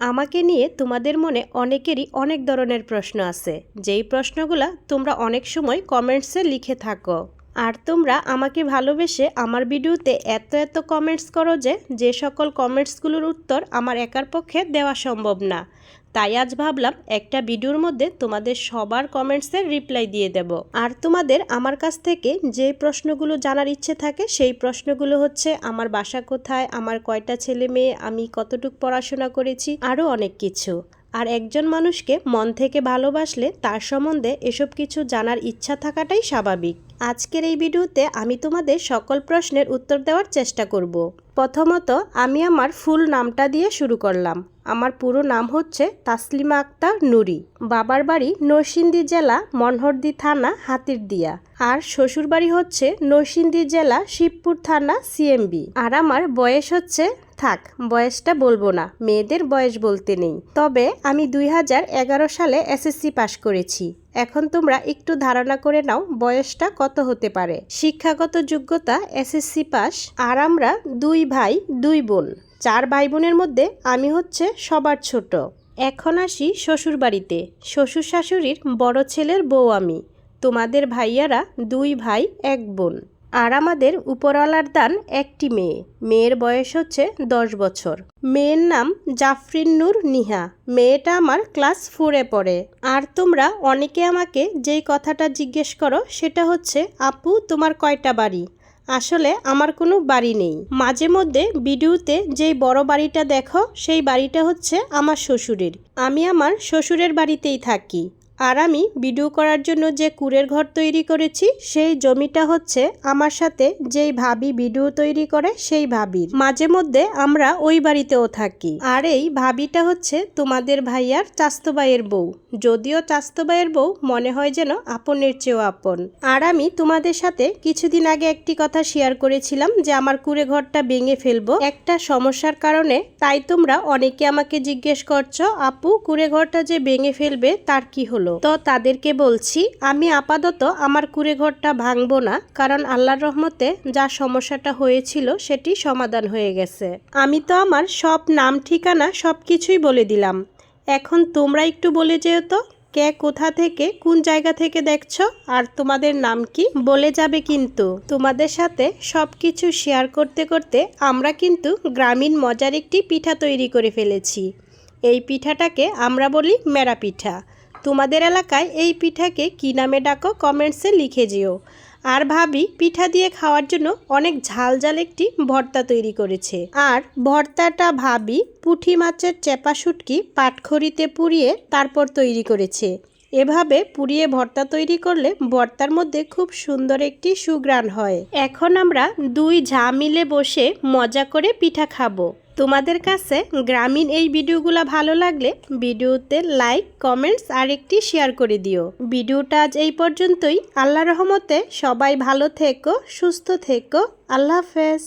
আমাকে নিয়ে তোমাদের মনে অনেকেরই অনেক ধরনের প্রশ্ন আছে। যেই প্রশ্নগুলা তোমরা অনেক সময় কমেন্টসে লিখে থাকো। আর তোমরা আমাকে ভালোবেসে আমার ভিডিওতে এত এত কমেন্টস করো যে যে সকল কমেন্টসগুলোর উত্তর আমার একার পক্ষে দেওয়া সম্ভব না। তাই আজ ভাবলাম একটা ভিডিওর মধ্যে তোমাদের সবার কমেন্টসের রিপ্লাই দিয়ে দেব। আর তোমাদের আমার কাছ থেকে যে প্রশ্নগুলো জানার ইচ্ছে থাকে, সেই প্রশ্নগুলো হচ্ছে, আমার বাসা কোথায়? আমার কয়টা ছেলে মেয়ে? আমি কতটুক পড়াশোনা করেছি? আরও অনেক কিছু। আর একজন মানুষকে মন থেকে ভালোবাসলে তার সম্বন্ধে এসব কিছু জানার ইচ্ছা থাকাটাই স্বাভাবিক। আজকের এই ভিডিওতে আমি তোমাদের সকল প্রশ্নের উত্তর দেওয়ার চেষ্টা করব। প্রথমত, আমি আমার ফুল নামটা দিয়ে শুরু করলাম। আমার পুরো নাম হচ্ছে তাসলিমা আক্তার নুরি। বাবার বাড়ি নরসিংদী জেলা, মনহরদি থানা, হাতিরদিয়া। আর শ্বশুর বাড়ি হচ্ছে নরসিংদী জেলা, শিবপুর থানা, সিএমবি। আর আমার বয়স হচ্ছে থাক, বয়সটা বলব না, মেয়েদের বয়স বলতে নেই। তবে আমি দুই হাজার এগারো সালে এসএসসি পাশ করেছি। এখন তোমরা একটু ধারণা করে নাও বয়সটা কত হতে পারে। শিক্ষাগত যোগ্যতা, এসএসসি পাস আর আমরা দুই ভাই, দুই বোন। চার ভাই বোনের মধ্যে আমি হচ্ছে সবার ছোট। এখন আসি শ্বশুর বাড়িতে। শ্বশুর শাশুড়ির বড় ছেলের বউ আমি। তোমাদের ভাইয়ারা দুই ভাই, এক বোন। আর আমাদের উপরওয়ালার দান একটি মেয়ে। মেয়ের বয়স হচ্ছে দশ বছর। মেয়ের নাম জাফরিন নূর নিহা। মেয়েটা আমার ক্লাস ফোরে পড়ে। আর তোমরা অনেকে আমাকে যেই কথাটা জিজ্ঞেস করো, সেটা হচ্ছে, আপু, তোমার কয়টা বাড়ি? আসলে আমার কোনো বাড়ি নেই। মাঝে মধ্যে ভিডিওতে যেই বড় বাড়িটা দেখো, সেই বাড়িটা হচ্ছে আমার শ্বশুরের। আমি আমার শ্বশুরের বাড়িতেই থাকি। আর আমি ভিডিও করার জন্য যে কুড়ের ঘর তৈরি করেছি, সেই জমিটা হচ্ছে আমার সাথে যেই ভাবি ভিডিও তৈরি করে, সেই ভাবির। মাঝে মধ্যে আমরা ওই বাড়িতেও থাকি। আর এই ভাবিটা হচ্ছে তোমাদের ভাইয়ার চাস্তবাইয়ের বউ। যদিও চাস্তবাইয়ের বউ মনে হয় যেন আপনের চেয়েও আপন। আর আমি তোমাদের সাথে কিছুদিন আগে একটি কথা শেয়ার করেছিলাম যে আমার কুড়ে ঘরটা ভেঙে ফেলব। একটা সমস্যার কারণে তাই তোমরা অনেকে আমাকে জিজ্ঞেস করছ, আপু কুড়ে ঘরটা যে ভেঙে ফেলবে, তার কি হলো। তো তাদেরকে বলছি, আমি আপাতত আমার কুড়ে ঘরটা ভাঙবো না, কারণ আল্লাহর রহমতে যা সমস্যাটা হয়েছিল সেটি সমাধান হয়ে গেছে। আমি তো আমার সব নাম, ঠিকানা সব কিছুই বলে দিলাম। এখন তোমরা একটু বলে যেও তো, কে কোথা থেকে, কোন জায়গা থেকে দেখছ, আর তোমাদের নাম কি? বলে যাবে কিন্তু। তোমাদের সাথে সব কিছু শেয়ার করতে করতে আমরা কিন্তু গ্রামীণ মজার একটি পিঠা তৈরি করে ফেলেছি। এই পিঠাটাকে আমরা বলি মেরা পিঠা। তোমাদের এলাকায় এই পিঠাকে কী নামে ডাকো কমেন্টসে লিখে যেও। আর ভাবি, পিঠা দিয়ে খাওয়ার জন্য অনেক ঝাল ঝাল একটি ভর্তা তৈরি করেছে। আর ভর্তাটা ভাবি পুঁটি মাছের চেপা শুটকি পাটখড়িতে পুড়িয়ে তারপর তৈরি করেছে। এভাবে পুড়িয়ে ভর্তা তৈরি করলে ভর্তার মধ্যে খুব সুন্দর একটি সুগ্রাণ হয়। এখন আমরা দুই ঝা মিলে বসে মজা করে পিঠা খাব। তোমাদের কাছে গ্রামীণ এই ভিডিওগুলো ভালো লাগলে ভিডিওতে লাইক, কমেন্টস আর একটি শেয়ার করে দিও। ভিডিওটা আজ এই পর্যন্তই। আল্লাহ রহমতে সবাই ভালো থেকো, সুস্থ থেকো। আল্লাহ হাফেজ।